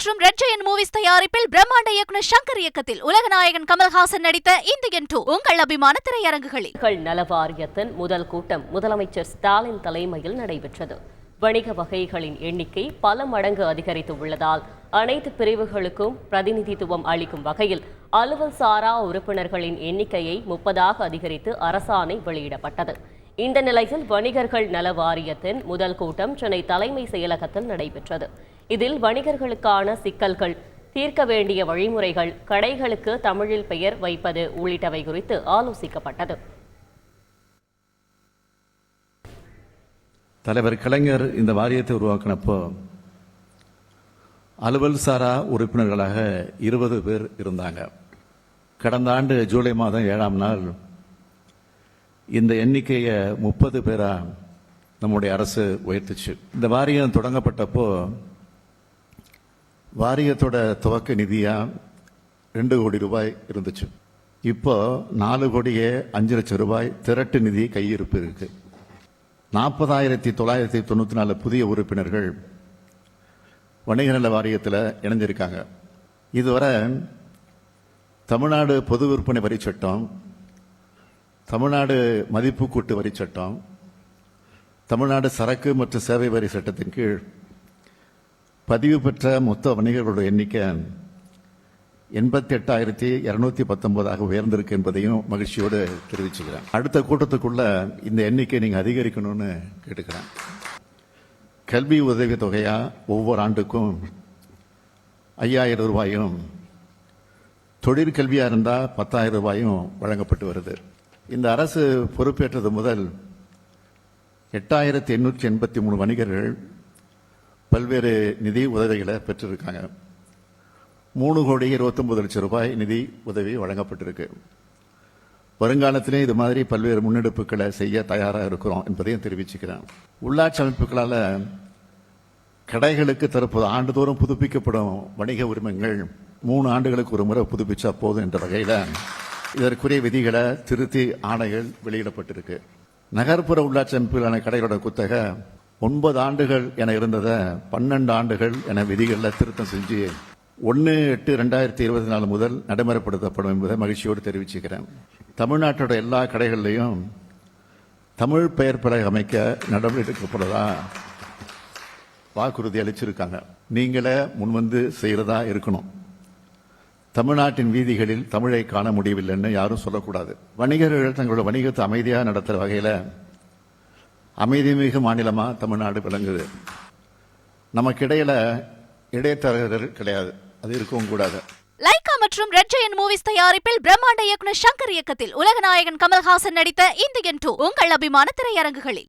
மற்றும் red Jayan movies தயாரிப்பில் பிரம்மாண்ட இயக்குனர் சங்கர் இயக்கத்தில் உலகநாயகன் கமல்ஹாசன் நடித்த இந்தியன் டூ உங்கள் அபிமான திரையரங்குகளில். மக்கள் நல வாரியத்தின் முதல் கூட்டம் முதலமைச்சர் ஸ்டாலின் தலைமையில் நடைபெற்றது. வணிக வகைகளின் எண்ணிக்கை பல மடங்கு அதிகரித்து உள்ளதால் அனைத்து பிரிவுகளுக்கும் பிரதிநிதித்துவம் அளிக்கும் வகையில் அலுவல் சாரா உறுப்பினர்களின் எண்ணிக்கையை முப்பதாக அதிகரித்து அரசாணை வெளியிடப்பட்டது. இந்த நிலையில் வணிகர்கள் நல வாரியத்தின் முதல் கூட்டம் சென்னை தலைமை செயலகத்தில் நடைபெற்றது. இதில் வணிகர்களுக்கான சிக்கல்கள் தீர்க்க வேண்டிய வழிமுறைகள் கடைகளுக்கு தமிழில் பெயர் வைப்பது உள்ளிட்டவை குறித்து ஆலோசிக்கப்பட்டது. தலைவர் கலைஞர் இந்த வாரியத்தை உருவாக்கினப்போ அலுவல் சாரா உறுப்பினர்களாக இருபது பேர் இருந்தாங்க. கடந்த ஆண்டு ஜூலை மாதம் ஏழாம் நாள் இந்த எண்ணிக்கையை முப்பது பேராக நம்முடைய அரசு உயர்த்துச்சு. இந்த வாரியம் தொடங்கப்பட்டப்போ வாரியத்தோட துவக்க நிதியாக ரெண்டு கோடி ரூபாய் இருந்துச்சு. இப்போ நாலு கோடியே அஞ்சு லட்சம் ரூபாய் திரட்டு நிதி கையிருப்பு இருக்கு. நாற்பதாயிரத்தி தொள்ளாயிரத்தி தொண்ணூற்றி நாலு புதிய உறுப்பினர்கள் வணிக நல வாரியத்தில் இணைஞ்சிருக்காங்க. இதுவரை தமிழ்நாடு பொது விற்பனை வரி சட்டம் தமிழ்நாடு மதிப்பு கூட்டு வரி சட்டம் தமிழ்நாடு சரக்கு மற்றும் சேவை வரி சட்டத்தின் கீழ் பதிவு பெற்ற மொத்த வணிகர்களோட எண்ணிக்கை எண்பத்தி எட்டாயிரத்தி இரநூத்தி பத்தொன்பதாக உயர்ந்திருக்கு என்பதையும் மகிழ்ச்சியோடு தெரிவிச்சுக்கிறேன். அடுத்த கூட்டத்துக்குள்ள இந்த எண்ணிக்கை நீங்கள் அதிகரிக்கணும்னு கேட்டுக்கிறேன். கல்வி உதவி தொகையா ஒவ்வொரு ஆண்டுக்கும் ஐயாயிரம் ரூபாயும் தொழிற்கல்வியாக இருந்தால் பத்தாயிரம் ரூபாயும் வழங்கப்பட்டு வருது. இந்த அரசு பொறுப்பேற்றது முதல் எட்டாயிரத்தி எண்ணூற்றி எண்பத்தி மூணு வணிகர்கள் பல்வேறு நிதி உதவிகளை பெற்றிருக்காங்க. மூணு கோடி இருபத்தொம்பது லட்சம் ரூபாய் நிதி உதவி வழங்கப்பட்டிருக்கு. வருங்காலத்திலே இது மாதிரி பல்வேறு முன்னெடுப்புகளை செய்ய தயாராக இருக்கிறோம் என்பதையும் தெரிவிச்சுக்கிறேன். உள்ளாட்சி அமைப்புகளால் கடைகளுக்கு தற்போது ஆண்டுதோறும் புதுப்பிக்கப்படும் வணிக உரிமங்கள் மூணு ஆண்டுகளுக்கு ஒரு முறை புதுப்பிச்சா போதும் என்ற வகையில் இதற்குரிய விதிகளை திருத்தி ஆணைகள் வெளியிடப்பட்டிருக்கு. நகர்ப்புற உள்ளாட்சி அமைப்புகளான கடைகளோட குத்தகை ஒன்பது ஆண்டுகள் என இருந்ததை பன்னெண்டு ஆண்டுகள் என விதிகளில் திருத்தம் செஞ்சு ஒன்று எட்டு ரெண்டாயிரத்தி இருபத்தி நாலு முதல் நடைமுறைப்படுத்தப்படும் என்பதை மகிழ்ச்சியோடு தெரிவிச்சுக்கிறேன். தமிழ்நாட்டோட எல்லா கடைகள்லையும் தமிழ் பெயர் பலகை அமைக்க நடவடிக்கை எடுக்கப்படுறதா வாக்குறுதி அளிச்சிருக்காங்க. நீங்களே முன்வந்து செய்கிறதா இருக்கணும். தமிழ்நாட்டின் வீதிகளில் தமிழை காண முடியவில்லைன்னு யாரும் சொல்லக்கூடாது. வணிகர்கள் தங்களோட வணிகத்தை அமைதியாக நடத்துகிற வகையில் அமைதிமிகு மாநிலமா தமிழ்நாடு விளங்குது. நமக்கிடையில இடைத்தரகர்கள் கிடையாது. அது இருக்கவும் கூடாது. லைகா மற்றும் ரெட் ஜெயன் மூவிஸ் தயாரிப்பில் பிரம்மாண்ட இயக்குனர் சங்கர் இயக்கத்தில் உலகநாயகன் கமல்ஹாசன் நடித்த இந்தியன் டூ உங்கள் அபிமான திரையரங்குகளில்.